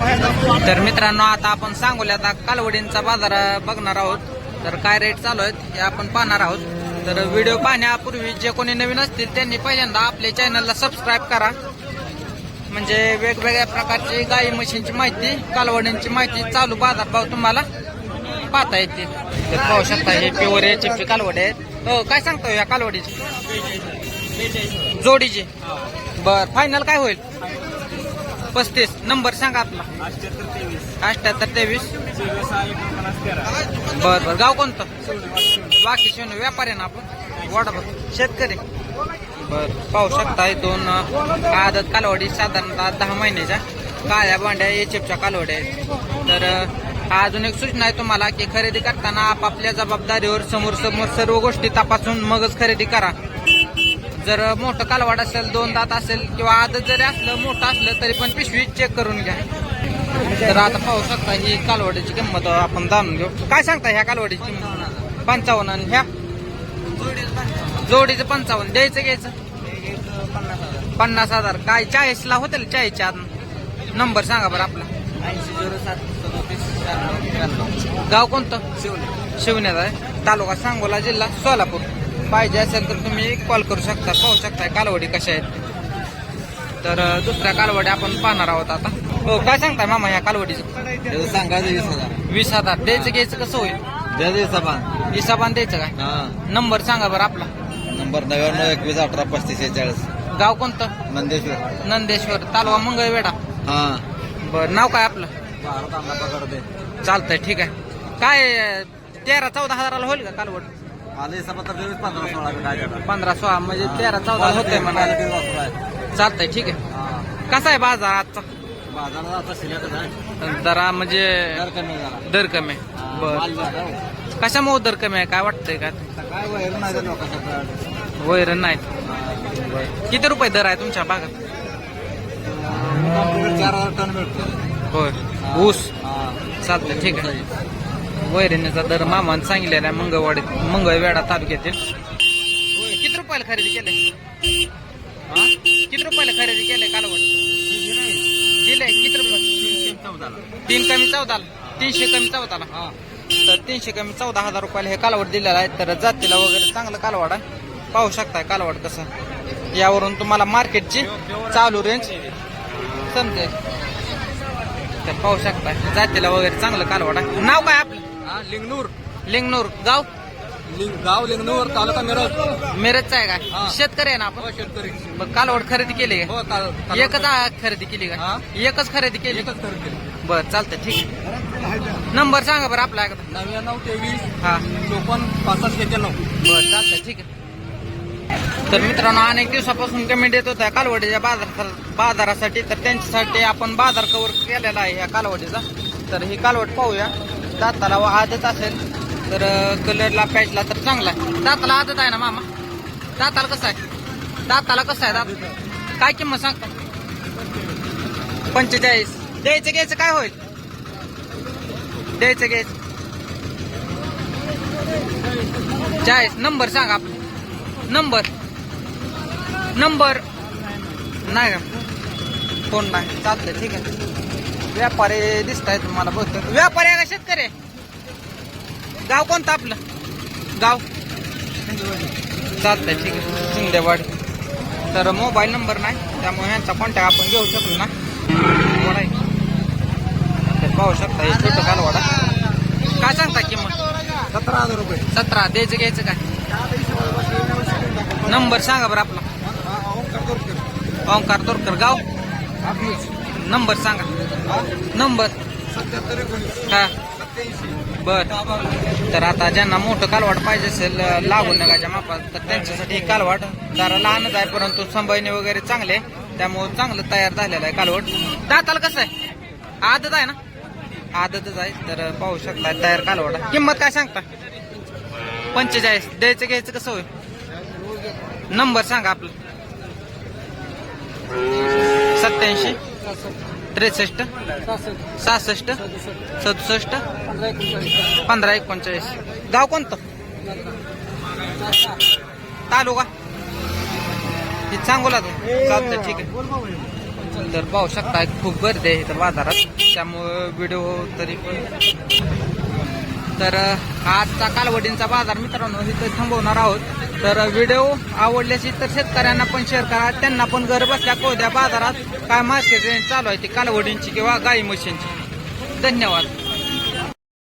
तर मित्रांनो आता आपण सांगूया आता कालवडींचा बाजार बघणार आहोत. तर काय रेट चालू आहेत हे आपण पाहणार आहोत. तर व्हिडिओ पाहण्यापूर्वी जे कोणी नवीन असतील त्यांनी पहिल्यांदा आपल्या चॅनलला सबस्क्राईब करा. म्हणजे वेगवेगळ्या प्रकारची गाई म्हशींची माहिती कालवडींची माहिती चालू बाजार भाव तुम्हाला पाहता येतील. तर पाहू शकता हे प्युअर याचे कालवडे आहेत. हो काय सांगतो या कालवडीची? जोडीची. बर फायनल काय होईल? पस्तीस. नंबर सांगा आपला. अठ्याहत्तर तेवीस. बर बर. गाव कोणतं? बाकी शिवणे व्यापारी ना आपण? बघ. शेतकरी. बर. पाहू शकता दोन आदत कालवडी साधारणतः दहा महिन्याच्या काळ्या बांड्या एचएफच्या कालवड्या आहेत. तर अजून एक सूचना आहे तुम्हाला की खरेदी करताना आपापल्या जबाबदारीवर समोर समोर सर्व गोष्टी तपासून मगच खरेदी करा. जर मोठं कालवाड असेल दोन दात असेल किंवा आदत जरी असलं मोठं असलं तरी पण पिशवी चेक करून घ्या. तर आता पाहू शकता ही कालवडीची किंमत आपण जाणून घेऊ. काय सांगता ह्या कालवडीची किंमत? पंचावन्न आणि ह्या? जोडीचं पंचावन्न. द्यायचं घ्यायचं? पन्नास हजार. काय चाळीस ला होतील? चाळीसच्या आत. नंबर सांगा बरं आपला. ऐंशी झिरो सात सदोतीस गाव कोणतं? शिवण्याचा आहे. तालुका सांगोला जिल्हा सोलापूर. पाहिजे असेल तर तुम्ही कॉल करू शकता पाहू शकता कालवडी कशा आहेत. तर दुसऱ्या कालवडी आपण पाहणार आहोत आता. हो काय सांगताय मामा ह्या कालवडीचं? सांगायचं वीस हजार वीस हजार. द्यायचं घ्यायचं कसं होईल? पान हिसाबान. द्यायचं काय? हा. नंबर सांगा बरं आपला. नंबर नव्याण्णव एकवीस अठरा पस्तीस चाळीस गाव कोणतं? नंदेश्वर. नंदेश्वर. तालुका मंगळवेढा हा. बरं नाव काय आपलं? चालतंय ठीक आहे. काय तेरा चौदा हजाराला होईल का कालवड? हिसाब तर पंधरा सोळा काय झालं पंधरा सोळा म्हणजे तेरा चौदा होतंय म्हणा चालतंय ठीक आहे. कसा आहे बाजार आजचा? बाजारात आता शिल्लकच आहे जरा. म्हणजे दर कमी झाला दर कमी. बर. माल हो. कशामुळे दर कमी आहे? काय वाटतंय का? आता काय वैर नाही त्या लोकांचं वैरण नाहीत किती रुपये दर आहे तुमच्या भागात? चार हजार टन भेटतो होय. ऊस. हा. चालतंय ठीक आहे. वैरणीचा दर मामानं सांगितलेला आहे मंगळवेडा मंगळवेढा तालुक्यातील. किती रुपयाला खरेदी केलंय? किती रुपयाला खरेदी केलंय कालवड? दिलंय किती रुपये? तीन कमी चौदाला तीनशे कमी चौदाला तर तीनशे कमी चौदा हजार रुपयाला हे कालवड दिलेलं आहे. तर जातीला वगैरे चांगलं कालवड आहे. पाहू शकताय कालवड कसं यावरून तुम्हाला मार्केटची चालू रेंज समजेल. तर पाहू शकताय. जातीला वगैरे चांगलं कालवड आहे. नाव काय आपलं? लिंगनूर. लिंगनूर गाव? लिंग गाव लिंगनूर तालुका मिरज. मिरजचा आहे हा. शेतकरी आहे ना आपण? शेतकरी. मग कालवड खरेदी केली का? हो एकच आ- खरेदी केली का? हा. एकच खरेदी केली? एकच खरेदी बर चालतंय ठीक आहे. नंबर सांगा बरं आपला एकदा. नव्याण्णव तेवीस हा. चोपन्न पासष्ट एक्क्याण्णव बर चालतंय ठीक आहे. तर मित्रांनो अनेक दिवसापासून कमेंट येत होत्या कालवडीच्या बाजार बाजारासाठी. तर त्यांच्यासाठी आपण बाजार कव्हर केलेला आहे या कालवडीचा. तर ही कालवड पाहूया. दाताला व आदत असेल तर कलरला पॅटला तर चांगला आहे. दाताला आदत आहे ना मामा? दाताला कसं आहे? दाताला कसं आहे दात? काय किंमत सांगता? पंचेचाळीस. द्यायचं घ्यायचं काय होईल? द्यायचं घ्यायचं. चाळीस. नंबर सांगा नंबर. नंबर. नाही का? फोन नाही. चालतंय ठीक आहे. व्यापारी दिसत आहे तुम्हाला बहुतेक. व्यापारी आहे का शेतकरी? गाव कोणतं आपलं? गाव? चालतंय ठीक आहे. शिंदेवाडी. तर मोबाईल नंबर नाही त्यामुळे ह्यांचा कॉन्टॅक्ट आपण घेऊ शकलो ना. तर पाहू शकता हे छोटं कालवाडा. काय सांगता किंमत? सतरा हजार रुपये. सतरा. द्यायचं घ्यायचं काय? नंबर सांगा बरं आपला. ओंकार तोरकर. गाव? नंबर सांगा. नंबर. हा. बर. तर आता ज्यांना मोठं कालवाड पाहिजे असेल लागून नगाच्या मापात तर त्यांच्यासाठी हे कालवाड जरा लहानच आहे परंतु संभाळणे वगैरे चांगले आहे. त्यामुळं चांगलं तयार झालेलं आहे कालवड दाताला कसं आहे? आदत आहे ना? आदतच आहे. तर पाहू शकता तयार कालवड किंमत काय सांगता? पंचेचाळीस. द्यायचं घ्यायचं कसं होईल? नंबर सांगा आपलं. सत्याऐंशी त्रेसष्ट. सहासष्ट. सदुसष्ट. पंधरा एकोणचाळीस. गाव कोणतं? तालुका. हे सांगोला चालतं ठीक आहे. तर पाहू शकता खूप गर्दी आहे इथं बाजारात. त्यामुळं व्हिडिओ तरी पण तर आजचा कालवडींचा बाजार मित्रांनो इथं थांबवणार आहोत. तर व्हिडिओ आवडल्याची तर शेतकऱ्यांना पण शेअर करा. त्यांना पण घर बसल्या कोद्या बाजारात काय मार्केट रेंज चालू आहे ती कालवडींची किंवा गाई म्हशींची. धन्यवाद.